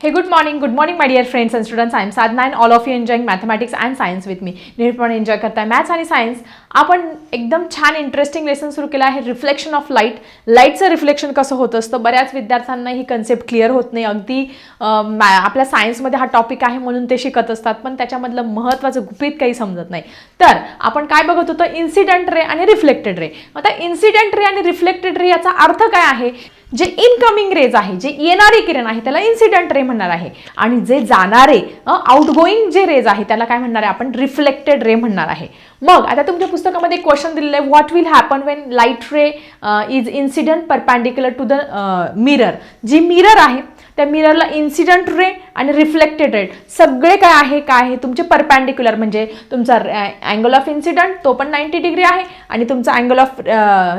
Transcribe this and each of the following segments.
Hey, good morning, good morning, my dear friends and students. I am Sadhna and all of you enjoying mathematics and science with me. Nirmal enjoy करताय maths आणि science आपण एकदम छान interesting lesson सुरू केलं आहे. Reflection of light लाईटचं reflection कसं होत असतं? बऱ्याच विद्यार्थ्यांना ही कन्सेप्ट क्लिअर होत नाही. अगदी आपल्या सायन्समध्ये हा टॉपिक आहे म्हणून ते शिकत असतात पण त्याच्यामधलं महत्त्वाचं गुपित काही समजत नाही. तर आपण काय बघत होतो? इन्सिडेंट रे आणि रिफ्लेक्टेड रे आता इन्सिडेंट रे आणि रिफ्लेक्टेड रे याचा अर्थ काय आहे? जे इनकमिंग रेज आहे जे येणारे किरण आहे त्याला इन्सिडेंट रे म्हणणार आहे. आणि जे जाणारे आउटगोईंग जे रेज आहे त्याला काय म्हणणार आहे? आपण रिफ्लेक्टेड रे म्हणणार आहे. मग आता तुमच्या पुस्तकामध्ये क्वेश्चन दिलेलं आहे what will happen when light ray is incident perpendicular to the mirror G mirror आहे त्या मिररला इन्सिडंट रे आणि रिफ्लेक्टेड रेट सगळे काय आहे काय आहे? तुमचे परपॅन्डिक्युलर म्हणजे तुमचा अँगल ऑफ इन्सिडंट तो पण नाईन्टी डिग्री आहे आणि तुमचा अँगल ऑफ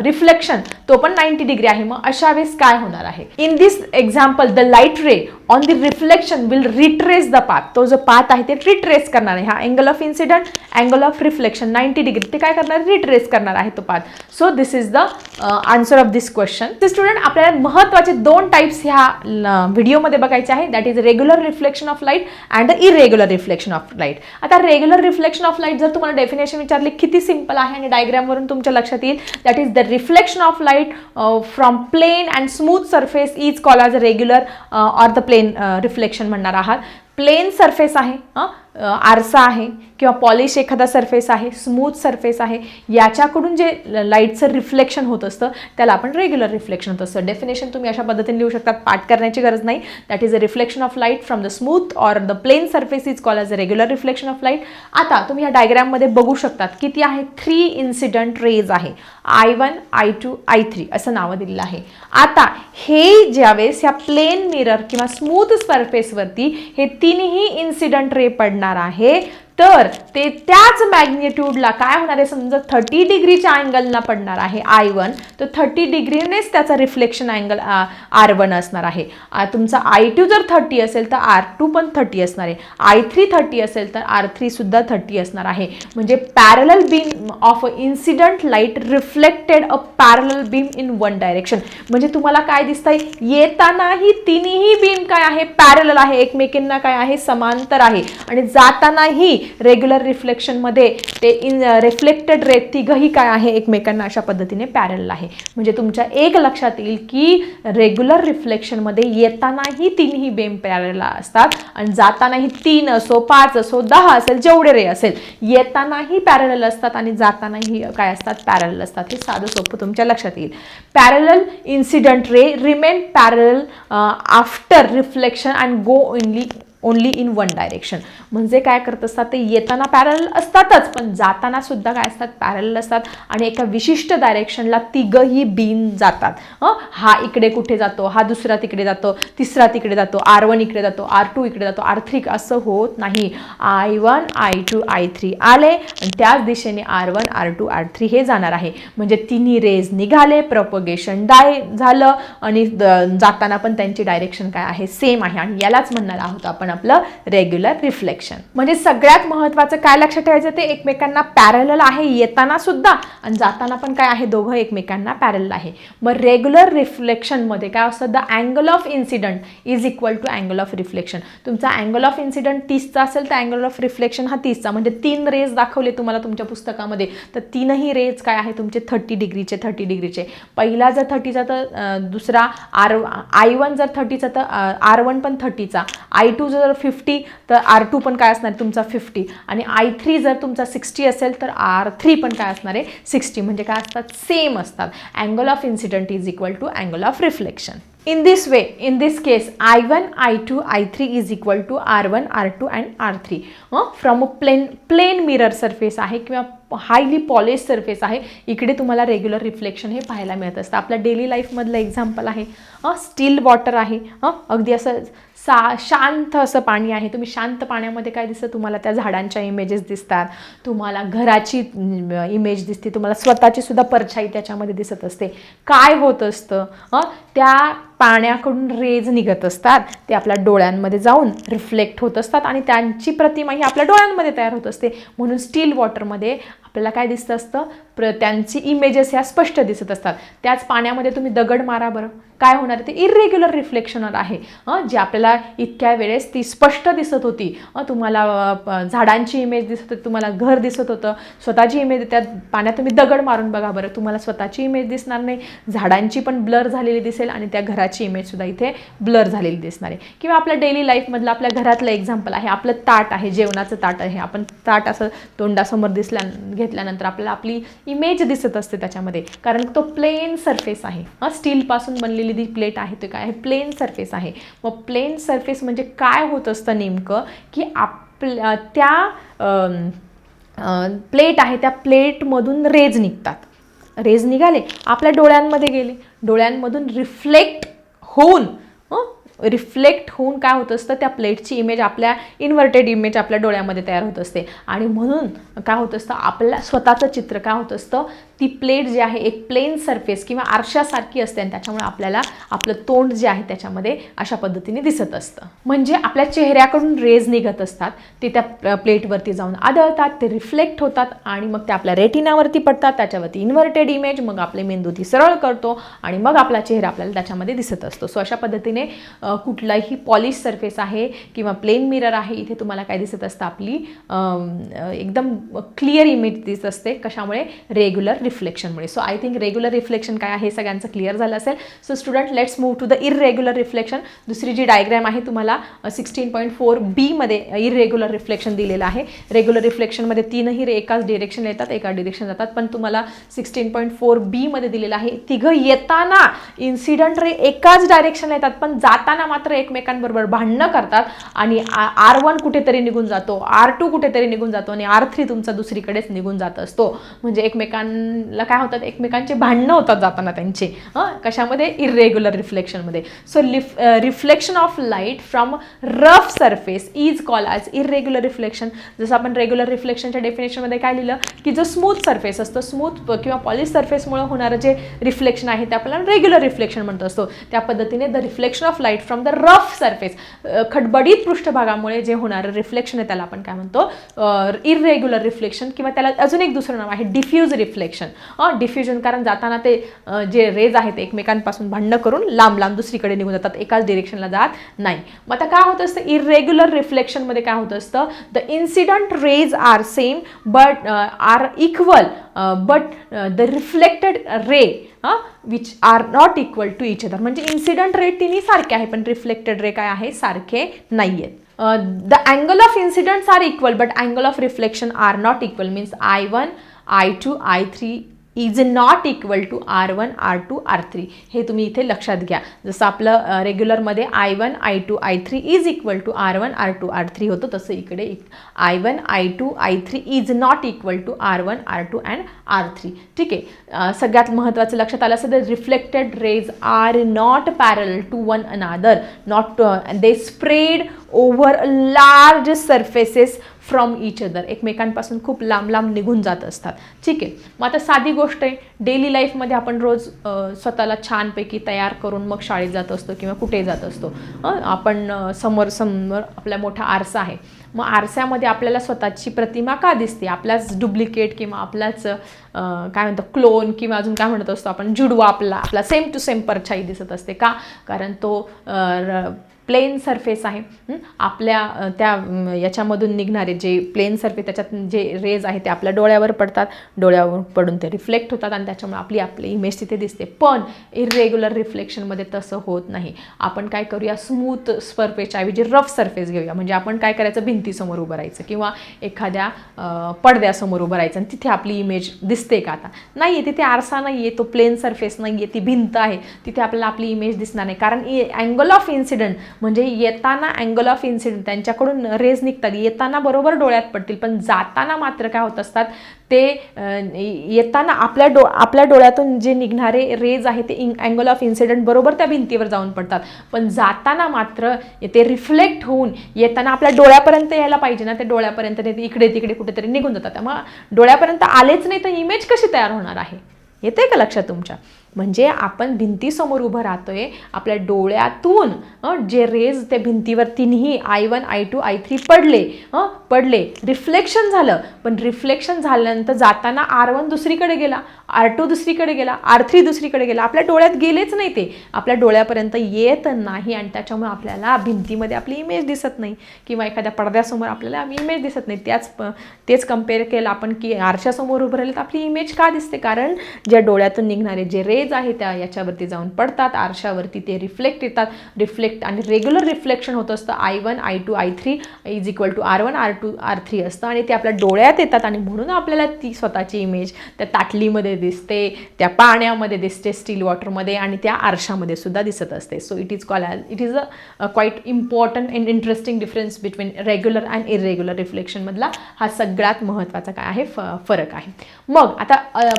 रिफ्लेक्शन तो पण नाईन्टी डिग्री आहे. मग अशा वेळेस काय होणार आहे? In this example the light ray on the reflection will retrace the path तो जो पाथ आहे ते रिट्रेस करणार आहे. हा angle of incident angle of reflection ninety degree ते काय करणार? रिट्रेस करणार आहे तो path so this is the answer of this question student आपल्याला महत्त्वाचे दोन टाइप्स ह्या व्हिडिओमध्ये बघायचे आहे. That is regular reflection of light and irregular reflection of light आता रेग्युलर रिफ्लेक्शन ऑफ लाइट जर तुम्हाला डेफिनेशन विचारली किती सिंपल आहे आणि डायग्रामवरून तुमच्या लक्षात येईल. That is the reflection of light from plane and smooth surface is call as a regular or the plane reflection म्हणणार आहात. प्लेन सरफेस आहे आरसा आहे किंवा पॉलिश एखादा सरफेस आहे स्मूथ सरफेस आहे याच्याकडून जे लाईटचं रिफ्लेक्शन होत असतं त्याला आपण रेग्युलर रिफ्लेक्शन होत असतं. डेफिनेशन तुम्ही अशा पद्धतीने लिहू शकतात पाठ करण्याची गरज नाही. That is a reflection of light from the smooth or the plane surface is call as a regular reflection of light आता तुम्ही या डायग्राममध्ये बघू शकतात किती आहे थ्री इन्सिडंट रेज आहे. I one I two I three असं नावं दिलेलं आहे. आता हे ज्यावेळेस या प्लेन मिरर किंवा स्मूथ सरफेसवरती हे तीनही इन्सिडंट रे पडणार आहे. तर ते त्याच मॅग्नेट्यूडला काय होणार आहे? समजा थर्टी डिग्रीच्या अँगलला पडणार आहे आय वन तर थर्टी डिग्रीनेच त्याचा रिफ्लेक्शन अँगल आर वन असणार आहे. तुमचा आय टू जर थर्टी असेल तर आर टू पण थर्टी असणार आहे. आय थ्री थर्टी असेल तर आर थ्रीसुद्धा थर्टी असणार आहे. म्हणजे parallel beam of a incident light reflected a parallel beam in one direction म्हणजे तुम्हाला काय दिसतंय? येतानाही तिन्ही बीम काय आहे? पॅरल आहे. एकमेकींना काय आहे? समांतर आहे. आणि जातानाही रेग्युलर रिफ्लेक्शनमध्ये ते इन रिफ्लेक्टेड रे तिघही काय आहे? एकमेकांना अशा पद्धतीने पॅरल आहे. म्हणजे तुमच्या एक लक्षात येईल की रेग्युलर रिफ्लेक्शनमध्ये येतानाही तिन्ही बेम पॅरल असतात. आणि जातानाही तीन असो पाच असो दहा असेल जेवढे रे असेल येतानाही पॅरल असतात आणि जातानाही काय असतात? पॅरल असतात. हे साधं सोपं तुमच्या लक्षात येईल. Parallel incident ray remain parallel after reflection and go only only in one direction म्हणजे काय करत असतात ते येताना पॅरल असतातच पण जाताना सुद्धा काय असतात पॅरल असतात आणि एका विशिष्ट डायरेक्शनला तिघही बीन जातात. हं? हा इकडे कुठे जातो हा दुसरा तिकडे जातो तिसरा तिकडे जातो आर वन इकडे जातो आर टू इकडे जातो आर थ्री असं होत नाही. I one I two I three आले आणि त्याच दिशेने R one R two R three हे जाणार आहे. म्हणजे तिन्ही रेज निघाले प्रपोगेशन डाय झालं आणि द- जाताना पण त्यांची डायरेक्शन काय आहे? सेम आहे. आणि यालाच म्हणणार आहोत आपण आपलं रेग्युलर रिफ्लेक्शन म्हणजे सगळ्यात महत्वाचं काय लक्षात ठेवायचं ते एकमेकांना पॅरल आहे येताना सुद्धा आणि जाताना पण काय आहे दोघं एकमेकांना पॅरल आहे. मग रेग्युलर रिफ्लेक्शनमध्ये काय असतं? The angle of incident is equal to angle of reflection तुमचा अँगल ऑफ इन्सिडंट तीसचा असेल तर अँगल ऑफ रिफ्लेक्शन हा तीसचा. म्हणजे तीन रेज दाखवले तुम्हाला तुमच्या पुस्तकामध्ये. तर तीनही रेज काय आहे? तुमचे थर्टी डिग्रीचे थर्टी डिग्रीचे पहिला जर थर्टीचा तर दुसरा आर आय वन जर थर्टीचा तर आर वन पण थर्टीचा आय टू जर फिफ्टी तर आर टू पण काय असणार तुमचा फिफ्टी आणि आय थ्री जर तुमचा सिक्स्टी असेल तर आर थ्री पण काय असणार आहे? सिक्स्टी म्हणजे काय असतात? सेम असतात. Angle of incident is equal to angle of reflection in this way in this case I one I two I three is equal to R one R two and R three from a plane plane mirror surface आहे किंवा highly polish surface आहे. इकडे तुम्हाला regular reflection हे पाहायला मिळत असतं. आपल्या डेली लाईफमधलं एक्झाम्पल आहे. स्टील वॉटर आहे. हं? अगदी असं सा शांत असं पाणी आहे. तुम्ही शांत पाण्यामध्ये काय दिसतं? तुम्हाला त्या झाडांच्या इमेजेस दिसतात. तुम्हाला घराची इमेज दिसते. तुम्हाला स्वतःची सुद्धा परछाई त्याच्यामध्ये दिसत असते. काय होत असतं? हं? त्या पाण्याकडून रेज निघत असतात. ते आपल्या डोळ्यांमध्ये जाऊन रिफ्लेक्ट होत असतात आणि त्यांची प्रतिमा ही आपल्या डोळ्यांमध्ये तयार होत असते. म्हणून स्टील वॉटरमध्ये आपल्याला काय दिसत असतं? प्र त्यांची इमेजेस ह्या स्पष्ट दिसत असतात. त्याच पाण्यामध्ये तुम्ही दगड मारा बरं. काय होणार ते इरेग्युलर रिफ्लेक्शन आहे. हं, जे आपल्याला इतक्या वेळेस ती स्पष्ट दिसत होती. तुम्हाला झाडांची इमेज दिसत होती तुम्हाला घर दिसत होतं. स्वतःची इमेज त्या पाण्यात तुम्ही दगड मारून बघा बरं. तुम्हाला स्वतःची इमेज दिसणार नाही. झाडांची पण ब्लर झालेली दिसेल आणि त्या घराची इमेज सुद्धा इथे ब्लर झालेली दिसणार आहे. किंवा आपल्या डेली लाईफमधलं आपल्या घरातलं एक्झाम्पल आहे. आपलं ताट आहे जेवणाचं ताट आहे. आपण ताट असं तोंडासमोर दिसल्या घेतल्यानंतर आपल्याला आपली इमेज दिसत असते त्याच्यामध्ये. कारण तो प्लेन सरफेस आहे. स्टीलपासून बनलेली जी प्लेट आहे ते काय आहे? प्लेन सरफेस आहे. मग प्लेन सरफेस म्हणजे काय होत असतं नेमकं? की आपल्या त्या प्लेट आहे त्या प्लेटमधून रेज निघतात. रेज निघाले आपल्या डोळ्यांमध्ये गेले. डोळ्यांमधून रिफ्लेक्ट होऊन रिफ्लेक्ट होऊन काय होत असतं त्या प्लेटची इमेज आपल्या इन्व्हर्टेड इमेज आपल्या डोळ्यामध्ये तयार होत असते. आणि म्हणून काय होत असतं आपल्या स्वतःचं चित्र काय होत असतं ती प्लेट जी आहे एक प्लेन सरफेस किंवा आरशासारखी असते आणि त्याच्यामुळे आपल्याला आपलं तोंड जे आहे त्याच्यामध्ये अशा पद्धतीने दिसत असतं. म्हणजे आपल्या चेहऱ्याकडून रेज निघत असतात ते त्या प्लेटवरती जाऊन आदळतात ते रिफ्लेक्ट होतात आणि मग ते आपल्या रेटिनावरती पडतात त्याच्यावरती इन्व्हर्टेड इमेज मग आपले मेंदू ती सरळ करतो आणि मग आपला चेहरा आपल्याला त्याच्यामध्ये दिसत असतो. सो अशा पद्धतीने कुठलाही पॉलिश सरफेस आहे किंवा प्लेन मिरर आहे इथे तुम्हाला काय दिसत असतं आपली एकदम क्लिअर इमेज दिसत असते कशामुळे? Regular रिफ्लेक्शनमुळे so I think regular reflection काय आहे सगळ्यांचं क्लिअर झालं असेल. So student let's move to the irregular reflection दुसरी जी डायग्रॅम आहे तुम्हाला सिक्स्टीन पॉईंट फोर बीमध्ये इरेग्युलर रिफ्लेक्शन दिलेलं आहे. रेग्युलर रिफ्लेक्शनमध्ये तीनही रे एकाच डिरेक्शन येतात एका डिरेक्शन जातात. पण तुम्हाला सिक्स्टीन पॉईंट फोर बीमध्ये दिलेलं आहे. तिघं येताना इन्सिडंट रे एकाच डायरेक्शनला येतात पण जाताना मात्र एकमेकांबरोबर भांडणं करतात आणि आर वन कुठेतरी निघून जातो आर टू कुठेतरी निघून जातो आणि आर थ्री तुमचा दुसरीकडेच निघून जात असतो. म्हणजे एकमेकांना काय होतात एकमेकांचे भांडणं होतात जाताना त्यांचे हां? कशामध्ये? इरेग्युलर रिफ्लेक्शनमध्ये so leaf reflection of light from rough surface is call as irregular reflection जसं आपण रेग्युलर रिफ्लेक्शनच्या डेफिनेशनमध्ये काय लिहिलं? की जो स्मूथ सरफेस असतो स्मूथ किंवा पॉलिश सरफेसमुळे होणारं जे रिफ्लेक्शन आहे ते आपल्याला रेग्युलर रिफ्लेक्शन म्हणतो असतो. त्या पद्धतीने the reflection of light from the rough surface खडबडीत पृष्ठभागामुळे जे होणारं रिफ्लेक्शन आहे त्याला आपण काय म्हणतो? इरेग्युलर रिफ्लेक्शन किंवा त्याला अजून एक दुसरं नाव आहे डिफ्यूज रिफ्लेक्शन डिफ्युजन कारण जाताना ते जे रेज आहेत एकमेकांपासून भांडणं करून लांब लांब दुसरीकडे निघून जातात एकाच डिरेक्शनला जात नाही. मग आता काय होत असतं? इरेग्युलर रिफ्लेक्शनमध्ये काय होत असतं? The incident rays are same but are equal but the reflected ray which are not equal to each other म्हणजे इन्सिडंट रे तिन्ही सारखे आहे पण रिफ्लेक्टेड रे काय आहे सारखे नाही आहेत the angle of incidents are equal but angle of reflection are not equal means I one I two I three is not equal to R one R two R three हे तुम्ही इथे लक्षात घ्या. जसं आपलं रेग्युलरमध्ये I one I two I three is equal to R one R two R three होतं तसं इकडे I one I two I three is not equal to R one R two and R three ठीक आहे? सगळ्यात महत्त्वाचं लक्षात आलं असेल तर reflected rays are not parallel to one another not they spread over large surfaces from each other एकमेकांपासून खूप लांब लांब निघून जात असतात. ठीक आहे? मग आता साधी गोष्ट आहे डेली लाईफमध्ये आपण रोज स्वतःला छानपैकी तयार करून मग शाळेत जात असतो किंवा कुठे जात असतो. आपण समोर समोर आपला मोठा आरसा आहे. मग आरशामध्ये आपल्याला स्वतःची प्रतिमा का दिसते? आपल्याच डुप्लिकेट किंवा आपलाच काय म्हणतो क्लोन किंवा अजून काय म्हणत असतो आपण? जुडवा आपला आपला सेम टू सेम परछाई दिसत असते का? कारण तो र- प्लेन सरफेस आहे. आपल्या त्या याच्यामधून निघणारे जे प्लेन सरफेस त्याच्यात जे रेज आहे ते आपल्या डोळ्यावर पडतात. डोळ्यावर पडून ते रिफ्लेक्ट होतात आणि त्याच्यामुळे आपली आपली इमेज तिथे दिसते. पण इरेग्युलर रिफ्लेक्शनमध्ये तसं होत नाही. आपण काय करूया? स्मूथ सरफेसच्या ऐवजी रफ सरफेस घेऊया. म्हणजे आपण काय करायचं? भिंतीसमोर उभं राहायचं किंवा एखाद्या पडद्यासमोर उभं राहायचं आणि तिथे आपली इमेज दिसते का आता? नाही आहे तिथे आरसा नाही आहे तो प्लेन सरफेस नाही आहे ती भिंत आहे. तिथे आपल्याला आपली इमेज दिसणार नाही. कारण अँगल ऑफ इन्सिडंट म्हणजे येताना अँगल ऑफ इन्सिडंट त्यांच्याकडून रेज निघतात. येताना बरोबर डोळ्यात पडतील पण जाताना मात्र काय होत असतात ते येताना आपल्या डो आपल्या डोळ्यातून जे निघणारे रेज आहे ते अँगल ऑफ इन्सिडंट बरोबर त्या भिंतीवर जाऊन पडतात. पण जाताना मात्र ते रिफ्लेक्ट होऊन येताना आपल्या डोळ्यापर्यंत यायला पाहिजे ना ते डोळ्यापर्यंत ते इकडे तिकडे कुठेतरी निघून जातात. त्यामुळे डोळ्यापर्यंत आलेच नाही तर इमेज कशी तयार होणार आहे? येते का लक्षात तुमच्या? म्हणजे आपण भिंतीसमोर उभं राहतोय आपल्या डोळ्यातून जे रेज त्या भिंतीवर तिन्ही I one I two I three पडले हं, पडले. रिफ्लेक्शन झालं. पण रिफ्लेक्शन झाल्यानंतर जाताना आर वन दुसरीकडे गेला आर टू दुसरीकडे गेला आर थ्री दुसरीकडे गेला. आपल्या डोळ्यात गेलेच नाही ते. आपल्या डोळ्यापर्यंत येत नाही आणि त्याच्यामुळे आपल्याला भिंतीमध्ये आपली इमेज दिसत नाही. किंवा एखाद्या पडद्यासमोर आपल्याला इमेज दिसत नाही. त्याच तेच कंपेअर केलं आपण की आरशासमोर उभं राहिलं तर आपली इमेज का दिसते? कारण ज्या डोळ्यातून निघणारे जे रेज आहे त्या याच्यावरती जाऊन पडतात. आरशावरती ते रिफ्लेक्ट येतात. रिफ्लेक्ट आणि रेग्युलर रिफ्लेक्शन होत असतं. I one I two I three is equal to R one R two R three असतं. आणि ते आपल्या डोळ्यात येतात आणि म्हणून आपल्याला ती स्वतःची इमेज त्या ताटलीमध्ये दिसते त्या पाण्यामध्ये दिसते स्टील वॉटरमध्ये आणि त्या आरशामध्ये सुद्धा दिसत असते. So it is call it is a quite important and interesting difference between regular and irregular रिफ्लेक्शनमधला हा सगळ्यात महत्त्वाचा काय आहे? फ फरक आहे. मग आता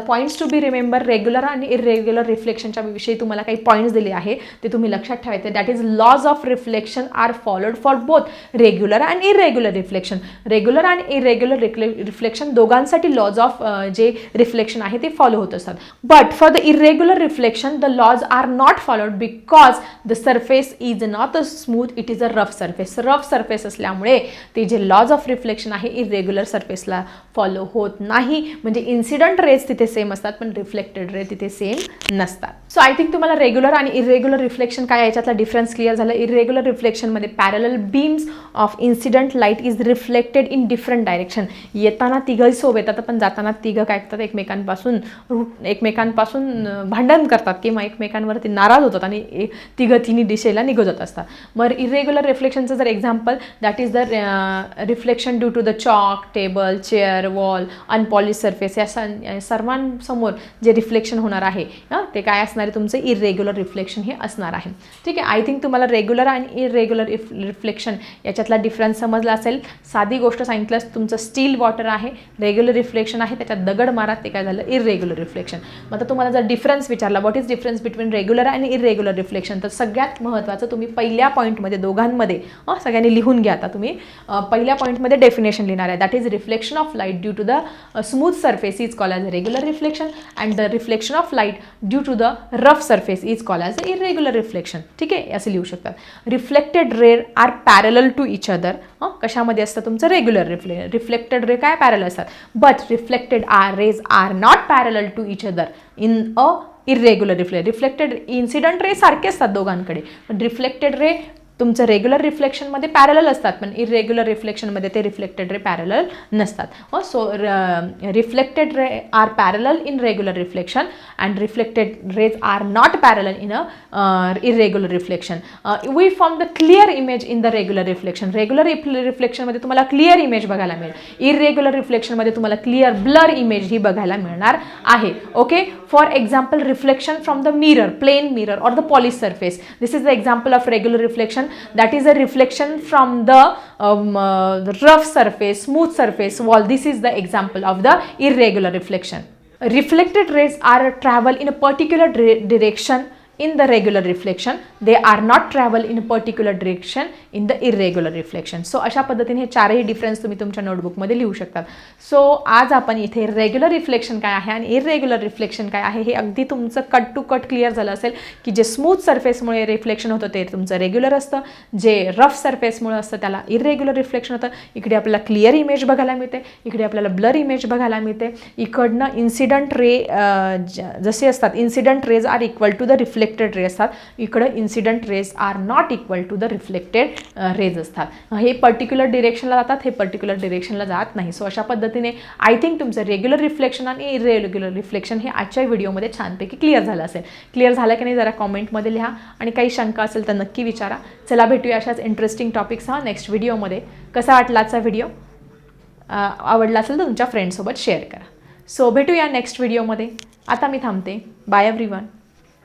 points to be remember regular आणि इरेग्युलर रिफ्लेक्शनच्या विषयी तुम्हाला काही पॉईंट्स दिले आहे ते तुम्ही लक्षात ठेवायचे. That is laws of reflection are followed for both regular and irregular reflection regular आणि इरेग्युलर रिफ्लेक्शन दोघांसाठी लॉज ऑफ जे रिफ्लेक्शन आहे ते फॉलो होत असतात. But for the irregular reflection the laws are not followed because the surface is not a smooth it is a rough surface rough surface असल्यामुळे ते जे लॉज ऑफ रिफ्लेक्शन आहे irregular सरफेसला फॉलो होत नाही. म्हणजे इन्सिडंट रेज तिथे same असतात पण रिफ्लेक्टेड रे तिथे सेम नसतात. सो आय थिंक तुम्हाला रेग्युलर आणि इरेग्युलर रिफ्लेक्शन काय आहे याच्यातला डिफरन्स क्लिअर झाला irregular रिफ्लेक्शनमध्ये parallel beams of incident light is reflected in different direction येताना तिघंही सोब येतात पण जाताना तिघं काय करतात? एकमेकांपासून रूट एकमेकांपासून भांडण करतात किंवा एकमेकांवरती नाराज होतात आणि तिघं तिन्ही दिशेला निघत असतात. मग इरेग्युलर रिफ्लेक्शनचं जर example that is the reflection due to the chalk table chair wall unpolish surface या सर्वांसमोर जे रिफ्लेक्शन होणार आहे ते काय असणार आहे? तुमचं इरेग्युलर रिफ्लेक्शन हे असणार आहे. ठीक आहे? आय थिंक तुम्हाला रेग्युलर आणि इरेग्युलर रिफ्लेक्शन याच्यातला डिफरन्स समजला असेल. साधी गोष्ट सांगितलंस तुमचं स्टील वॉटर आहे रेग्युलर रिफ्लेक्शन आहे त्याच्यात दगड मारा ते काय झालं? इरेग्युलर रिफ्लेक्शन मग आता तुम्हाला जर डिफरन्स विचारला what is difference between regular आणि इरेग्युलर रिफ्लेक्शन तर सगळ्यात महत्त्वाचं तुम्ही पहिल्या पॉईंटमध्ये दोघांमध्ये सगळ्यांनी लिहून घ्या आता तुम्ही. पहिल्या पॉईंटमध्ये डेफिनेशन लिहिणार आहे. That is reflection of light due to the smooth surface is called regular reflection and the reflection of of due to the rough rough is call called as reflection ठीक आहे? असं लिहू शकतात. Reflected rays are parallel to each other कशामध्ये असतं तुमचं? Regular रिफ्ले reflected ray काय parallel असतात? But reflected are rays are not parallel to each other in a irregular reflect reflected incident ray सारखे असतात दोघांकडे. पण रिफ्लेक्टेड रे तुमचं रेग्युलर रिफ्लेक्शनमध्ये पॅरल असतात पण इरेग्युलर रिफ्लेक्शनमध्ये ते रिफ्लेक्टेड रे पॅरल नसतात. So reflected ray are parallel in regular reflection and reflected rays are not parallel in a irregular reflection we form the clear image in the regular reflection regular रिफ्लेक्शनमध्ये तुम्हाला clear image बघायला मिळेल. Irregular रिफ्लेक्शनमध्ये तुम्हाला clear blur image ही बघायला मिळणार आहे. Okay for example reflection from the mirror plane mirror or the polish polished this is the example of regular reflection that is a reflection from the um, uh, rough surface smooth surface wall. This is the example of the irregular reflection. Reflected rays are travel in a particular direction in the regular reflection they are not travel in a particular direction in the irregular reflection. So अशा पद्धतीने हे चारही difference तुम्ही तुमच्या नोटबुकमध्ये लिहू शकतात so आज आपण इथे रेग्युलर रिफ्लेक्शन काय आहे आणि इरेग्युलर रिफ्लेक्शन काय आहे हे अगदी तुमचं कट टू कट क्लिअर झालं असेल की जे स्मूथ सरफेसमुळे रिफ्लेक्शन होतं ते तुमचं रेग्युलर असतं. जे रफ सरफेसमुळे असतं त्याला इरेग्युलर रिफ्लेक्शन होतं. इकडे आपल्याला क्लिअर इमेज बघायला मिळते. इकडे आपल्याला ब्लर इमेज बघायला मिळते. इकडनं इन्सिडंट रे जसे असतात incident rays are equal to the reflected ray असतात. इकडं incident rays are not equal to the reflected rays असतात. हे पर्टिक्युलर डिरेक्शनला जातात हे पर्टिक्युलर डिरेक्शनला जात नाही. सो अशा पद्धतीने आय थिंक तुमचं रेग्युलर रिफ्लेक्शन आणि इरेग्युलर रिफ्लेक्शन हे आजच्या व्हिडिओमध्ये छानपैकी क्लिअर झालं असेल. क्लिअर झालं की नाही जरा कॉमेंटमध्ये लिहा. आणि काही शंका असेल तर नक्की विचारा. चला भेटूया अशाच इंटरेस्टिंग टॉपिक्स हा नेक्स्ट व्हिडिओमध्ये कसा वाटला आजचा व्हिडिओ आवडला असेल तर तुमच्या फ्रेंडसोबत शेअर करा. सो भेटूया नेक्स्ट व्हिडिओमध्ये आता मी थांबते. Bye every one